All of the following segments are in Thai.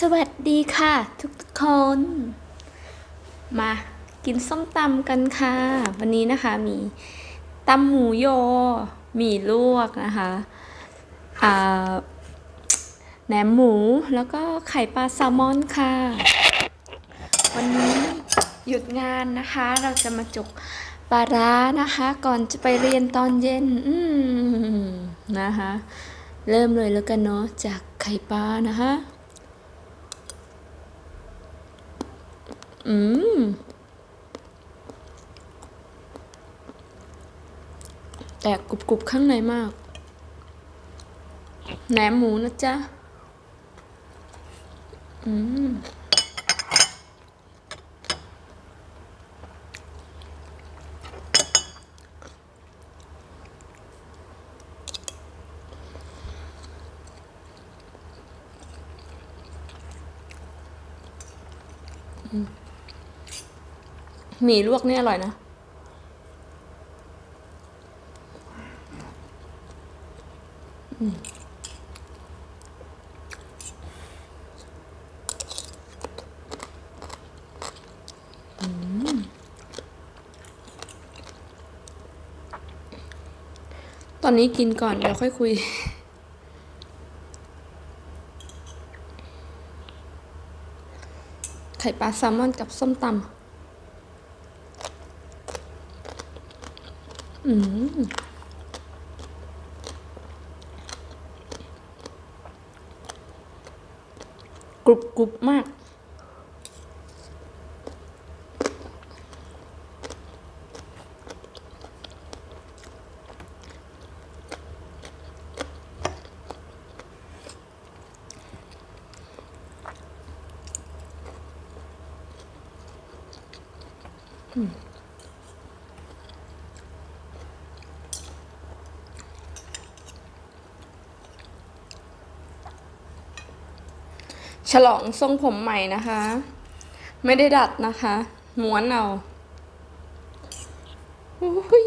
สวัสดีค่ะ ทุกๆคน มากินส้มตำกันค่ะ วันนี้นะคะมีตำหมูโยหมี่ลวกนะคะแหนมหมูแล้วก็ไข่ปลาแซลมอนค่ะ วันนี้หยุดงานนะคะ เราจะมาจกปลาร้านะคะ ก่อนจะไปเรียนตอนเย็น อืมนะคะ เริ่มเลยแล้วกันเนาะจากไข่ปลานะคะ อืม แตกกรุบๆข้างในมาก แหนมหมูนะจ๊ะ อืม หมี่ลวกนี่อร่อยนะตอนนี้กินก่อนเดี๋ยวค่อยคุย ไข่ปลาแซลมอนกับส้มตำ อืม กรุบกรุบมาก ฉลองทรงผมใหม่นะคะ ไม่ได้ดัดนะคะ ม้วนเอาอุ้ย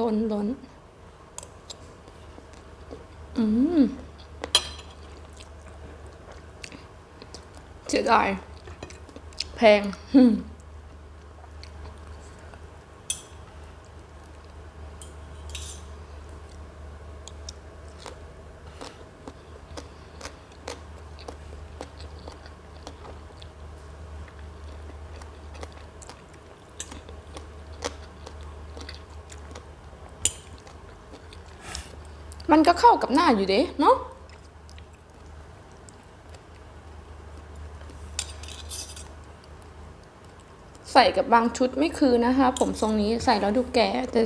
ล้นล้นอืมเสียดายแพง มันก็เข้ากับหน้าอยู่เด้เนาะใส่กับบางชุดไม่คือนะคะ ผมทรงนี้ใส่แล้วดูแก่แต่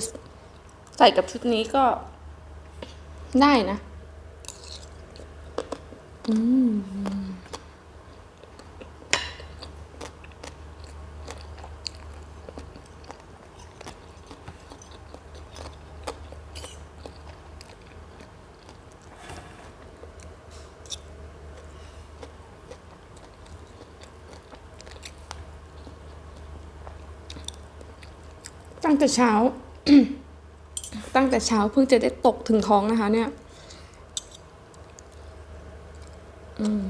ใส่กับชุดนี้ก็ได้นะ อืม ตั้งแต่เช้า ตั้งแต่เช้าเพิ่งจะได้ตกถึงท้องนะคะ เนี่ย อืม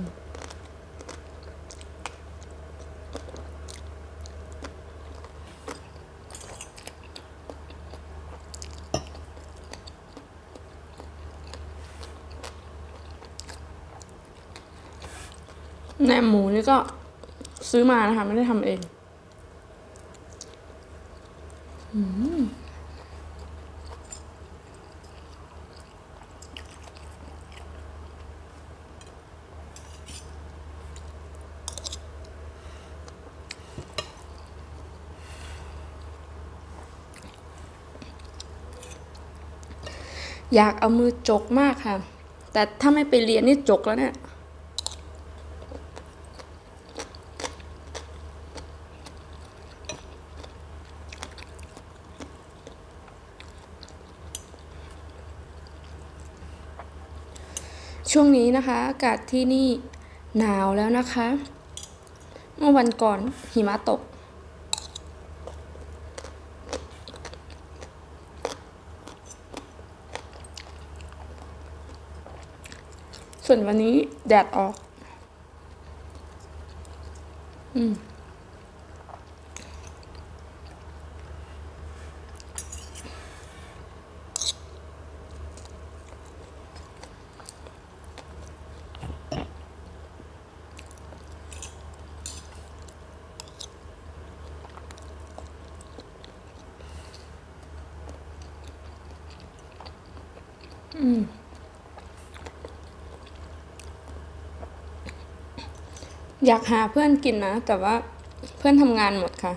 แหนมหมูนี่ก็ซื้อมานะคะ ไม่ได้ทำเอง อยากเอามือจกมากค่ะ แต่ถ้าไม่ไปเรียนนี่จกแล้วเนี่ยช่วงนี้นะคะอากาศที่นี่หนาวแล้วนะคะ เมื่อวันก่อนหิมะตก ส่วนวันนี้แดดออก อืมอืม อยากหาเพื่อนกินนะ แต่ว่าเพื่อนทำงานหมดค่ะ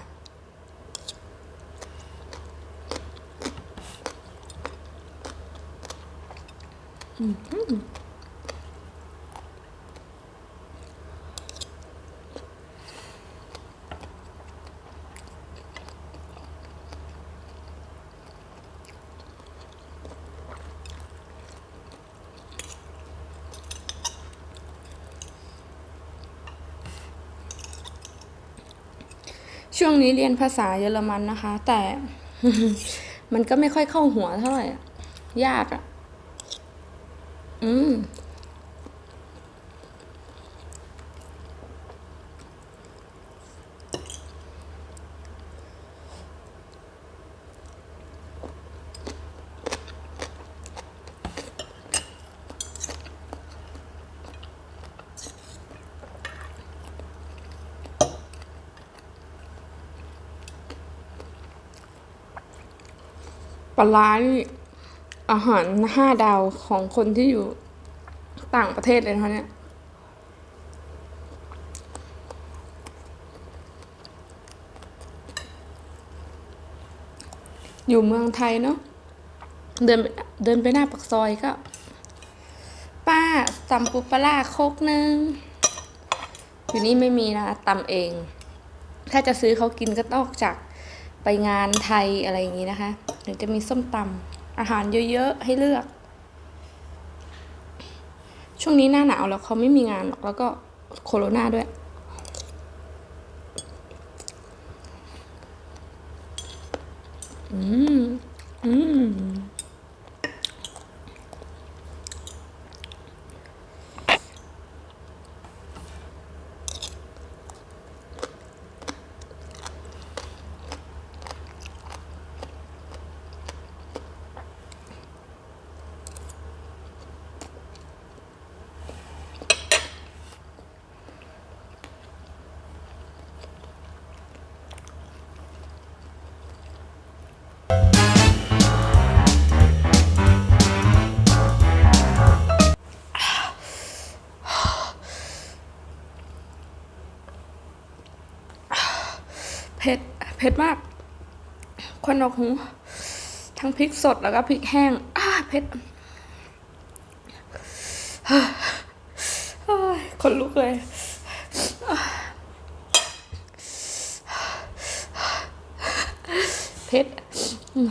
ช่วงนี้เรียนภาษาเยอรมันนะคะ แต่มันก็ไม่ค่อยเข้าหัวเท่าไหร่ ยากอะ อืม ปลาร้านี่อาหารห้าดาวของคนที่อยู่ต่างประเทศเลยนะคะเนี่ยอยู่เมืองไทยเนาะเดินเดินไปหน้าปักซอยก็ ป้าตำปูปลาโคกหนึ่งอยู่นี่ไม่มีนะตำเอง ถ้าจะซื้อเขากินก็ต้องจากไปงานไทยอะไรอย่างนี้นะคะ ถึงจะมีส้มตำอาหารเยอะๆให้เลือก ช่วงนี้หน้าหนาวแล้วเขาไม่มีงานหรอกแล้วก็โควิดด้วย อืมอืม เผ็ดเผ็ดมาก ควันออกหู ทั้งพริกสดแล้วก็พริกแห้งอ้าเผ็ดเฮ้ยคนลุกเลยเผ็ดอืม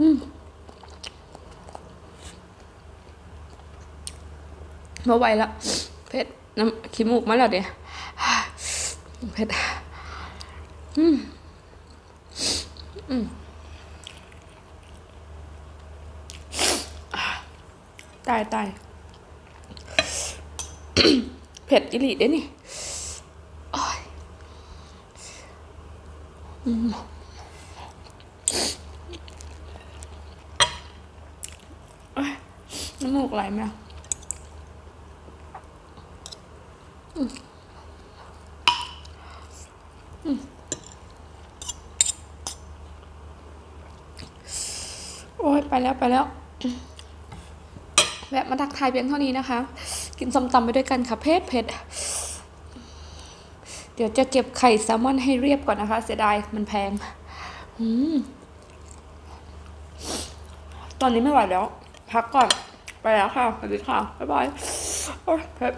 อืมมาไวละเผ็ดน้ำขี้มูกมาแล้วเดี๋ยว เผ็ดอืมอืมตายตายเผ็ดอิหลีเด้นี่โอ้ยอืมโอ้ยน้ำมูกไหลไหมอะโอ้ยไป แล้วไปแล้วแวะมาทักทายเพียงเท่านี้นะคะ กินส้มตำไปด้วยกันค่ะเผ็ดเผ็ดเดี๋ยวจะเก็บไข่แซลมอนให้เรียบก่อนนะคะ เสียดายมันแพงอืมตอนนี้ไม่ไหวแล้ว พักก่อน ไปแล้วค่ะ สวัสดีค่ะ บ๊ายบายโอ้ยเผ็ด